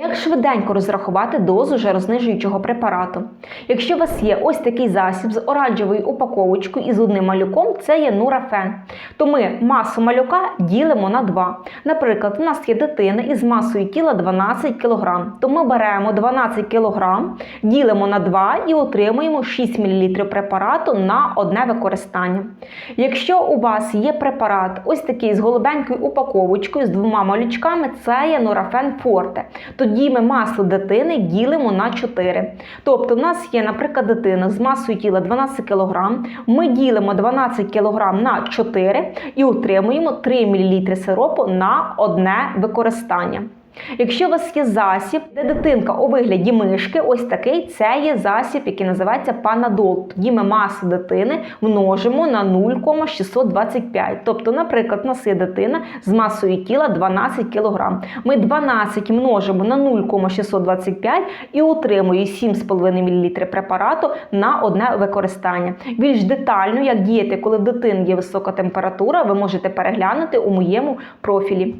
Як швиденько розрахувати дозу жарознижуючого препарату? Якщо у вас є ось такий засіб з оранжевою упаковочкою і з одним малюком, це є нурафен. То ми масу малюка ділимо на 2. Наприклад, у нас є дитина із масою тіла 12 кг. То ми беремо 12 кг, ділимо на 2 і отримуємо 6 мл препарату на одне використання. Якщо у вас є препарат ось такий з голубенькою упаковочкою з двома малючками, це є нурафен форте. Тоді ми масло дитини ділимо на 4. Тобто, у нас є, наприклад, дитина з масою тіла 12 кг. Ми ділимо 12 кг на 4 і отримуємо 3 мл сиропу на одне використання. Якщо у вас є засіб, де дитинка у вигляді мишки, ось такий це є засіб, який називається панадол. Тоді ми масу дитини множимо на 0,625. Тобто, наприклад, у нас є дитина з масою тіла 12 кг. Ми 12 множимо на 0,625 і отримуємо 7,5 мл препарату на одне використання. Більш детально, як діяти, коли в дитини є висока температура, ви можете переглянути у моєму профілі.